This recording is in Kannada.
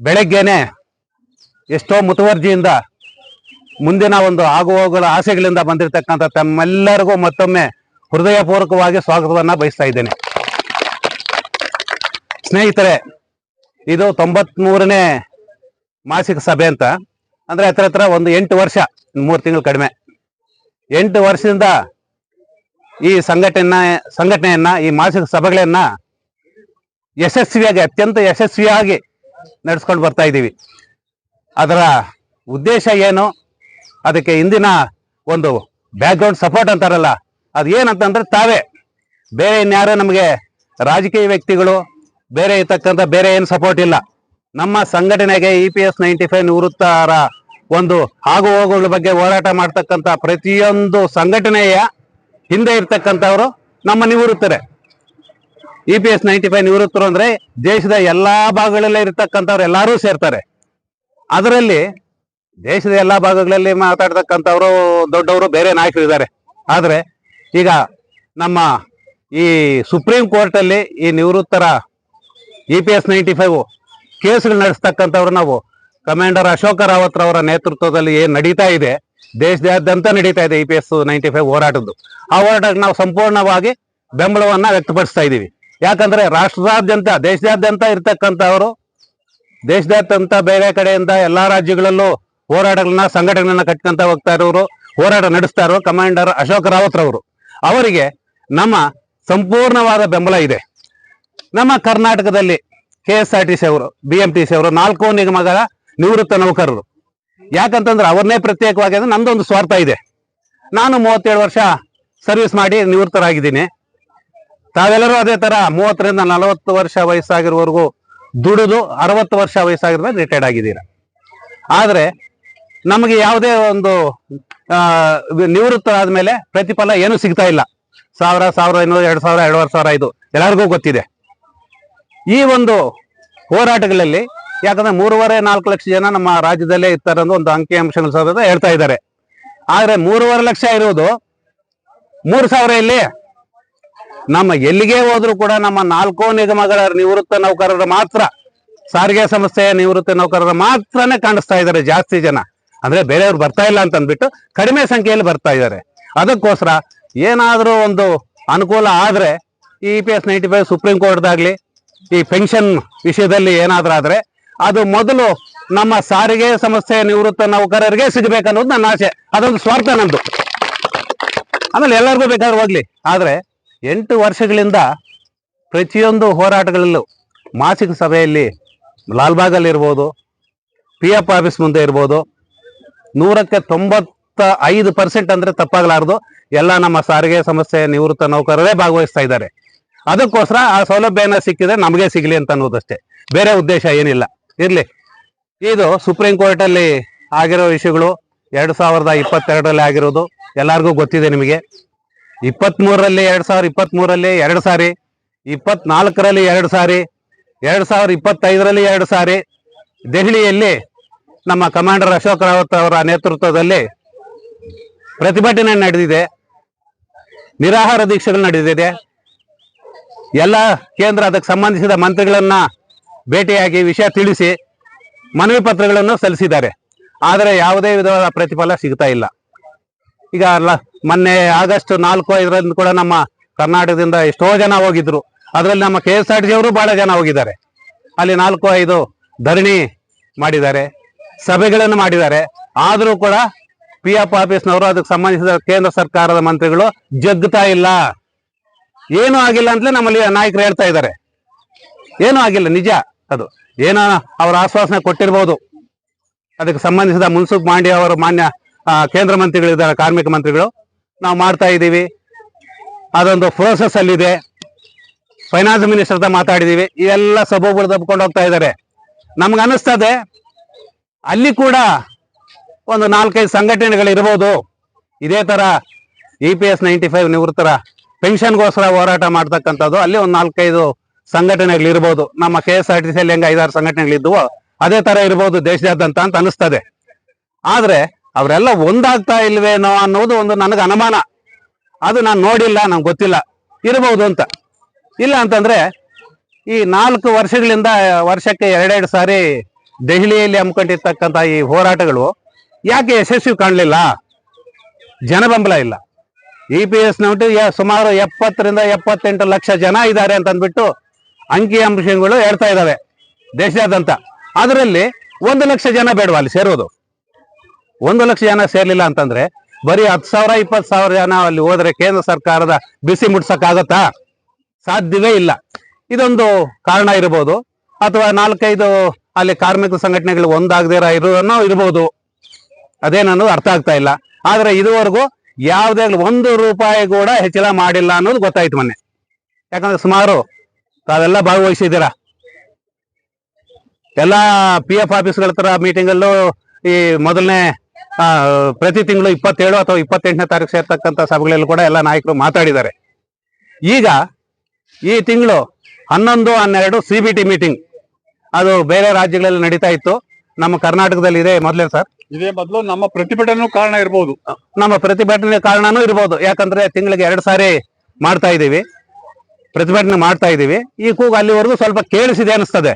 ಬೆಳಗ್ಗೆನೆ ಎಷ್ಟೋ ಮುತುವರ್ಜಿಯಿಂದ ಮುಂದಿನ ಒಂದು ಆಗುಹೋಗುಗಳ ಆಸೆಗಳಿಂದ ಬಂದಿರತಕ್ಕಂಥ ತಮ್ಮೆಲ್ಲರಿಗೂ ಮತ್ತೊಮ್ಮೆ ಹೃದಯಪೂರ್ವಕವಾಗಿ ಸ್ವಾಗತವನ್ನ ಬಯಸ್ತಾ ಇದ್ದೇನೆ. ಸ್ನೇಹಿತರೆ, ಇದು ತೊಂಬತ್ಮೂರನೇ ಮಾಸಿಕ ಸಭೆ ಅಂತ. ಅಂದ್ರೆ ಹತ್ರ ಹತ್ರ ಒಂದು ಎಂಟು ವರ್ಷ, ಮೂರು ತಿಂಗಳು ಕಡಿಮೆ. ಎಂಟು ವರ್ಷದಿಂದ ಈ ಸಂಘಟನೆ, ಸಂಘಟನೆಯನ್ನ, ಈ ಮಾಸಿಕ ಸಭೆಗಳನ್ನ ಯಶಸ್ವಿಯಾಗಿ, ಅತ್ಯಂತ ಯಶಸ್ವಿಯಾಗಿ ನಡೆಸ್ಕೊಂಡು ಬರ್ತಾ ಇದ್ದೀವಿ. ಅದರ ಉದ್ದೇಶ ಏನು? ಅದಕ್ಕೆ ಇಂದಿನ ಒಂದು ಬ್ಯಾಕ್ಗ್ರೌಂಡ್ ಸಪೋರ್ಟ್ ಅಂತಾರಲ್ಲ, ಅದು ಏನಂತಂದ್ರೆ ತಾವೇ. ಬೇರೆ ಇನ್ಯಾರೋ ನಮಗೆ ರಾಜಕೀಯ ವ್ಯಕ್ತಿಗಳು, ಬೇರೆ ಇರ್ತಕ್ಕಂಥ ಬೇರೆ ಏನು ಸಪೋರ್ಟ್ ಇಲ್ಲ. ನಮ್ಮ ಸಂಘಟನೆಗೆ E P S ninety five ನಿವೃತ್ತರ ಒಂದು ಆಗು ಹೋಗುಗಳ ಬಗ್ಗೆ ಹೋರಾಟ ಮಾಡ್ತಕ್ಕಂಥ ಪ್ರತಿಯೊಂದು ಸಂಘಟನೆಯ ಹಿಂದೆ ಇರ್ತಕ್ಕಂಥವರು ನಮ್ಮ ನಿವೃತ್ತರೇ. E P S ninety five ನಿವೃತ್ತರು ಅಂದ್ರೆ ದೇಶದ ಎಲ್ಲಾ ಭಾಗಗಳಲ್ಲೇ ಇರತಕ್ಕಂಥವ್ರು ಎಲ್ಲರೂ ಸೇರ್ತಾರೆ. ಅದರಲ್ಲಿ ದೇಶದ ಎಲ್ಲಾ ಭಾಗಗಳಲ್ಲಿ ಮಾತಾಡ್ತಕ್ಕಂಥವ್ರು ದೊಡ್ಡವರು ಬೇರೆ ನಾಯಕರು ಇದ್ದಾರೆ. ಆದರೆ ಈಗ ನಮ್ಮ ಈ ಸುಪ್ರೀಂ ಕೋರ್ಟಲ್ಲಿ ಈ ನಿವೃತ್ತರ E P S ninety five ಕೇಸ್ಗಳು ನಡೆಸ್ತಕ್ಕಂಥವ್ರು ನಾವು ಕಮಾಂಡರ್ ಅಶೋಕ ರಾವತ್ ಅವರ ನೇತೃತ್ವದಲ್ಲಿ ಏನು ನಡೀತಾ ಇದೆ, ದೇಶದಾದ್ಯಂತ ನಡೀತಾ ಇದೆ E P S ninety five ಹೋರಾಟದ್ದು. ಆ ಹೋರಾಟಕ್ಕೆ ನಾವು ಸಂಪೂರ್ಣವಾಗಿ ಬೆಂಬಲವನ್ನು ವ್ಯಕ್ತಪಡಿಸ್ತಾ ಇದ್ದೀವಿ. ಯಾಕಂದ್ರೆ ರಾಷ್ಟ್ರದಾದ್ಯಂತ, ದೇಶದಾದ್ಯಂತ ಇರ್ತಕ್ಕಂಥವರು ದೇಶದಾದ್ಯಂತ ಬೇರೆ ಕಡೆಯಿಂದ ಎಲ್ಲಾ ರಾಜ್ಯಗಳಲ್ಲೂ ಹೋರಾಟಗಳನ್ನ, ಸಂಘಟನೆಗಳನ್ನ ಕಟ್ಕೊಂತ ಹೋಗ್ತಾ ಇರೋರು, ಹೋರಾಟ ನಡೆಸ್ತಾ ಇರೋ ಕಮಾಂಡರ್ ಅಶೋಕ್ ರಾವತ್ ರವರು. ಅವರಿಗೆ ನಮ್ಮ ಸಂಪೂರ್ಣವಾದ ಬೆಂಬಲ ಇದೆ. ನಮ್ಮ ಕರ್ನಾಟಕದಲ್ಲಿ K S R T C ಅವರು, ಬಿ ಎಂ ಟಿ ಸಿ ಅವರು, ನಾಲ್ಕು ನಿಗಮಗಳ ನಿವೃತ್ತ ನೌಕರರು. ಯಾಕಂತಂದ್ರೆ ಅವ್ರನ್ನೇ ಪ್ರತ್ಯೇಕವಾಗಿ ಅಂದ್ರೆ ನಂದೊಂದು ಸ್ವಾರ್ಥ ಇದೆ. ನಾನು ಮೂವತ್ತೇಳು ವರ್ಷ ಸರ್ವಿಸ್ ಮಾಡಿ ನಿವೃತ್ತರಾಗಿದ್ದೀನಿ. ತಾವೆಲ್ಲರೂ ಅದೇ ತರ ಮೂವತ್ತರಿಂದ ನಲವತ್ತು ವರ್ಷ ವಯಸ್ಸಾಗಿರುವವರೆಗೂ ದುಡಿದು ಅರವತ್ತು ವರ್ಷ ವಯಸ್ಸಾಗಿರೋ ರಿಟೈರ್ಡ್ ಆಗಿದ್ದೀರಾ? ಆದರೆ ನಮಗೆ ಯಾವುದೇ ಒಂದು ನಿವೃತ್ತ ಮೇಲೆ ಪ್ರತಿಫಲ ಏನು ಸಿಗ್ತಾ ಇಲ್ಲ. ಸಾವಿರ ಸಾವಿರ ಐನೂರು ಎರಡು ಸಾವಿರ, ಎರಡೂವರೆ ಸಾವಿರ ಇದು ಎಲ್ಲರಿಗೂ ಗೊತ್ತಿದೆ. ಈ ಒಂದು ಹೋರಾಟಗಳಲ್ಲಿ ಯಾಕಂದ್ರೆ ಮೂರುವರೆ, ನಾಲ್ಕು ಲಕ್ಷ ಜನ ನಮ್ಮ ರಾಜ್ಯದಲ್ಲೇ ಇರ್ತಾರೆ ಅನ್ನೋ ಒಂದು ಅಂಕಿ ಸಹ ಹೇಳ್ತಾ ಇದ್ದಾರೆ. ಆದರೆ ಮೂರುವರೆ ಲಕ್ಷ ಇರುವುದು ಮೂರು ಸಾವಿರ ಇಲ್ಲಿ ನಮ್ಮ ಎಲ್ಲಿಗೆ ಹೋದ್ರು ಕೂಡ ನಮ್ಮ ನಾಲ್ಕೋ ನಿಗಮಗಳ ನಿವೃತ್ತ ನೌಕರರು ಮಾತ್ರ ಸಾರಿಗೆ ಸಂಸ್ಥೆಯ ನಿವೃತ್ತ ನೌಕರರು ಮಾತ್ರನೇ ಕಾಣಿಸ್ತಾ ಇದ್ದಾರೆ ಜಾಸ್ತಿ ಜನ. ಅಂದ್ರೆ ಬೇರೆಯವ್ರು ಬರ್ತಾ ಇಲ್ಲ ಅಂತ ಅಂದ್ಬಿಟ್ಟು ಕಡಿಮೆ ಸಂಖ್ಯೆಯಲ್ಲಿ ಬರ್ತಾ ಇದ್ದಾರೆ. ಅದಕ್ಕೋಸ್ಕರ ಏನಾದ್ರೂ ಒಂದು ಅನುಕೂಲ ಆದ್ರೆ E P S ninety five supreme ಕೋರ್ಟ್ದಾಗ್ಲಿ ಈ ಪೆನ್ಷನ್ ವಿಷಯದಲ್ಲಿ ಏನಾದ್ರೂ ಆದ್ರೆ ಅದು ಮೊದಲು ನಮ್ಮ ಸಾರಿಗೆ ಸಂಸ್ಥೆಯ ನಿವೃತ್ತ ನೌಕರರಿಗೆ ಸಿಗಬೇಕನ್ನೋದು ನನ್ನ ಆಸೆ. ಅದೊಂದು ಸ್ವಾರ್ಥ ನಂದು ಆಮೇಲೆ ಎಲ್ಲರಿಗೂ ಬೇಕಾದ್ರೂ ಹೋಗ್ಲಿ. ಆದ್ರೆ ಎಂಟು ವರ್ಷಗಳಿಂದ ಪ್ರತಿಯೊಂದು ಹೋರಾಟಗಳಲ್ಲೂ ಮಾಸಿಕ ಸಭೆಯಲ್ಲಿ ಲಾಲ್ಬಾಗಲ್ಲಿ ಇರ್ಬೋದು ಪಿ ಎಫ್ ಆಫೀಸ್ ಮುಂದೆ ಇರ್ಬೋದು, ನೂರಕ್ಕೆ ತೊಂಬತ್ತ ಐದು ಪರ್ಸೆಂಟ್ ಅಂದರೆ ತಪ್ಪಾಗಲಾರದು. ಎಲ್ಲ ನಮ್ಮ ಸಾರಿಗೆ ಸಮಸ್ಯೆ ನಿವೃತ್ತ ನೌಕರರೇ ಭಾಗವಹಿಸ್ತಾ ಇದ್ದಾರೆ. ಅದಕ್ಕೋಸ್ಕರ ಆ ಸೌಲಭ್ಯನ ಸಿಕ್ಕಿದ್ರೆ ನಮಗೆ ಸಿಗಲಿ ಅಂತ ಅನ್ನೋದಷ್ಟೇ. ಬೇರೆ ಉದ್ದೇಶ ಏನಿಲ್ಲ. ಇರಲಿ. ಇದು ಸುಪ್ರೀಂ ಕೋರ್ಟಲ್ಲಿ ಆಗಿರೋ ವಿಷಯಗಳು ಎರಡು ಸಾವಿರದ ಇಪ್ಪತ್ತೆರಡರಲ್ಲಿ ಆಗಿರೋದು. ಎಲ್ಲರಿಗೂ ಗೊತ್ತಿದೆ ನಿಮಗೆ. ಇಪ್ಪತ್ತ್ ಮೂರರಲ್ಲಿ ಎರಡ್ ಸಾವಿರದ ಇಪ್ಪತ್ತ್ ಮೂರರಲ್ಲಿ ಎರಡು ಸಾರಿ, ಇಪ್ಪತ್ನಾಲ್ಕರಲ್ಲಿ ಎರಡು ಸಾರಿ, ಎರಡು ಸಾವಿರ ಇಪ್ಪತ್ತೈದರಲ್ಲಿ ಎರಡು ಸಾರಿ. ದೆಹಲಿಯಲ್ಲಿ ನಮ್ಮ ಕಮಾಂಡರ್ ಅಶೋಕ್ ರಾವತ್ ಅವರ ನೇತೃತ್ವದಲ್ಲಿ ಪ್ರತಿಭಟನೆ ನಡೆದಿದೆ. ನಿರಾಹಾರ ದೀಕ್ಷೆಗಳು ನಡೆದಿದೆ. ಎಲ್ಲ ಕೇಂದ್ರ ಅದಕ್ಕೆ ಸಂಬಂಧಿಸಿದ ಮಂತ್ರಿಗಳನ್ನು ಭೇಟಿಯಾಗಿ ವಿಷಯ ತಿಳಿಸಿ ಮನವಿ ಪತ್ರಗಳನ್ನು ಸಲ್ಲಿಸಿದ್ದಾರೆ. ಆದರೆ ಯಾವುದೇ ವಿಧವಾದ ಪ್ರತಿಫಲ ಸಿಗ್ತಾ ಇಲ್ಲ. ಈಗ ಮೊನ್ನೆ ಆಗಸ್ಟ್ ನಾಲ್ಕು ಐದರಲ್ಲಿ ಕೂಡ ನಮ್ಮ ಕರ್ನಾಟಕದಿಂದ ಎಷ್ಟೋ ಜನ ಹೋಗಿದ್ರು. ಅದರಲ್ಲಿ ನಮ್ಮ ಕೆ ಎಸ್ ಆರ್ ಟಿ ಅವರು ಬಹಳ ಜನ ಹೋಗಿದ್ದಾರೆ. ಅಲ್ಲಿ ನಾಲ್ಕು ಐದು ಧರಣಿ ಮಾಡಿದ್ದಾರೆ, ಸಭೆಗಳನ್ನು ಮಾಡಿದ್ದಾರೆ. ಆದರೂ ಕೂಡ ಪಿ ಎಫ್ ಆಫೀಸ್ನವರು ಅದಕ್ಕೆ ಸಂಬಂಧಿಸಿದ ಕೇಂದ್ರ ಸರ್ಕಾರದ ಮಂತ್ರಿಗಳು ಜಗ್ತಾ ಇಲ್ಲ. ಏನೂ ಆಗಿಲ್ಲ ಅಂತಲೇ ನಮ್ಮಲ್ಲಿ ನಾಯಕರು ಹೇಳ್ತಾ ಇದ್ದಾರೆ. ಏನೂ ಆಗಿಲ್ಲ, ನಿಜ ಅದು. ಏನೋ ಅವರ ಆಶ್ವಾಸನೆ ಕೊಟ್ಟಿರ್ಬೋದು. ಅದಕ್ಕೆ ಸಂಬಂಧಿಸಿದ ಮುನ್ಸುಖ್ ಮಾಂಡಿ ಅವರು ಮಾನ್ಯ ಕೇಂದ್ರ ಮಂತ್ರಿಗಳಿದ್ದಾರೆ, ಕಾರ್ಮಿಕ ಮಂತ್ರಿಗಳು. ನಾವು ಮಾಡ್ತಾ ಇದ್ದೀವಿ. ಅದೊಂದು ಪ್ರೋಸೆಸ್ ಅಲ್ಲಿದೆ. ಫೈನಾನ್ಸ್ ಮಿನಿಸ್ಟರ್ ಹತ್ರ ಮಾತಾಡಿದೀವಿ ಇವೆಲ್ಲ ಸಬೂಬರು ದಬ್ಕೊಂಡು ಹೋಗ್ತಾ ಇದ್ದಾರೆ. ನಮ್ಗೆ ಅನ್ನಿಸ್ತದೆ, ಅಲ್ಲಿ ಕೂಡ ಒಂದು ನಾಲ್ಕೈದು ಸಂಘಟನೆಗಳು ಇರ್ಬೋದು. ಇದೇ ತರ E P S ninety five ನಿವೃತ್ತರ ಪೆನ್ಷನ್ಗೋಸ್ಕರ ಹೋರಾಟ ಮಾಡ್ತಕ್ಕಂಥದ್ದು, ಅಲ್ಲಿ ಒಂದು ನಾಲ್ಕೈದು ಸಂಘಟನೆಗಳು ಇರ್ಬೋದು. ನಮ್ಮ ಕೆ ಎಸ್ ಆರ್ ಟಿ ಸಿಯಲ್ಲಿ ಹೆಂಗ ಐದಾರು ಸಂಘಟನೆಗಳಿದ್ವು ಅದೇ ತರ ಇರ್ಬೋದು ದೇಶದಾದ್ಯಂತ ಅಂತ ಅನಿಸ್ತದೆ ಆದ್ರೆ ಅವರೆಲ್ಲ ಒಂದಾಗ್ತಾ ಇಲ್ವೇನೋ ಅನ್ನೋದು ಒಂದು ನನಗೆ ಅನುಮಾನ. ಅದು ನಾನು ನೋಡಿಲ್ಲ, ನಂಗೆ ಗೊತ್ತಿಲ್ಲ. ಇರಬಹುದು ಅಂತ. ಇಲ್ಲ ಅಂತಂದ್ರೆ, ಈ ನಾಲ್ಕು ವರ್ಷಗಳಿಂದ, ವರ್ಷಕ್ಕೆ ಎರಡೆರಡು ಸಾರಿ ದೆಹಲಿಯಲ್ಲಿ ಹಮ್ಮಿಕೊಂಡಿರ್ತಕ್ಕಂಥ ಈ ಹೋರಾಟಗಳು ಯಾಕೆ ಯಶಸ್ವಿ ಕಾಣಲಿಲ್ಲ? ಜನಬೆಂಬಲ ಇಲ್ಲ. ಇ ಪಿ ಎಸ್ ನೋಟು ಸುಮಾರು ಎಪ್ಪತ್ತರಿಂದ ಎಪ್ಪತ್ತೆಂಟು ಲಕ್ಷ ಜನ ಇದ್ದಾರೆ ಅಂತ ಅಂದ್ಬಿಟ್ಟು ಅಂಕಿ ಅಂಶಗಳು ಹೇಳ್ತಾ ಇದ್ದಾವೆ ದೇಶಾದ್ಯಂತ ಅದರಲ್ಲಿ ಒಂದು ಲಕ್ಷ ಜನ ಬೇಡವಾ ಅಲ್ಲಿ ಸೇರೋದು? ಒಂದು ಲಕ್ಷ ಜನ ಸೇರ್ಲಿಲ್ಲ ಅಂತಂದ್ರೆ ಬರೀ ಹತ್ತು ಸಾವಿರ, ಇಪ್ಪತ್ತು ಸಾವಿರ ಜನ ಅಲ್ಲಿ ಹೋದ್ರೆ ಕೇಂದ್ರ ಸರ್ಕಾರದ ಬಿಸಿ ಮುಟ್ಸಕ್ಕಾಗತ್ತಾ? ಸಾಧ್ಯವೇ ಇಲ್ಲ. ಇದೊಂದು ಕಾರಣ ಇರಬಹುದು ಅಥವಾ ನಾಲ್ಕೈದು ಅಲ್ಲಿ ಕಾರ್ಮಿಕ ಸಂಘಟನೆಗಳು ಒಂದಾಗದೇ ಇರೋನೋ ಇರಬಹುದು ಅದೇನನ್ನೋದು ಅರ್ಥ ಆಗ್ತಾ ಇಲ್ಲ. ಆದ್ರೆ ಇದುವರೆಗೂ ಯಾವುದೇ ಒಂದು ರೂಪಾಯಿ ಕೂಡ ಹೆಚ್ಚಳ ಮಾಡಿಲ್ಲ ಅನ್ನೋದು ಗೊತ್ತಾಯ್ತು ಮೊನ್ನೆ. ಯಾಕಂದ್ರೆ ಸುಮಾರು ತಾವೆಲ್ಲ ಭಾಗವಹಿಸಿದ್ದೀರಾ? ಎಲ್ಲ ಪಿ ಎಫ್ ಆಫೀಸ್ಗಳ ತರ ಮೀಟಿಂಗಲ್ಲೂ ಈ ಮೊದಲನೇ ಪ್ರತಿ ತಿಂಗಳು ಇಪ್ಪತ್ತೇಳು ಅಥವಾ ಇಪ್ಪತ್ತೆಂಟನೇ ತಾರೀಕು ಸೇರ್ತಕ್ಕಂಥ ಸಭೆಗಳಲ್ಲಿ ಕೂಡ ಎಲ್ಲ ನಾಯಕರು ಮಾತಾಡಿದ್ದಾರೆ. ಈಗ ಈ ತಿಂಗಳು ಹನ್ನೊಂದು ಹನ್ನೆರಡು ಸಿ ಬಿ ಟಿ ಮೀಟಿಂಗ್ ಅದು ಬೇರೆ ರಾಜ್ಯಗಳಲ್ಲಿ ನಡೀತಾ ಇತ್ತು. ನಮ್ಮ ಕರ್ನಾಟಕದಲ್ಲಿ ಇದೆ ಮೊದಲೇ ಸರ್. ಇದೇ ಮೊದಲು ನಮ್ಮ ಪ್ರತಿಭಟನೆ ಕಾರಣ ಇರಬಹುದು ನಮ್ಮ ಪ್ರತಿಭಟನೆ ಕಾರಣನೂ ಇರಬಹುದು ಯಾಕಂದ್ರೆ ತಿಂಗಳಿಗೆ ಎರಡು ಸಾರಿ ಮಾಡ್ತಾ ಇದ್ದೀವಿ. ಪ್ರತಿಭಟನೆ ಮಾಡ್ತಾ ಇದ್ದೀವಿ. ಈ ಕೂಗು ಅಲ್ಲಿವರೆಗೂ ಸ್ವಲ್ಪ ಕೇಳಿಸಿದೆ ಅನಿಸ್ತದೆ.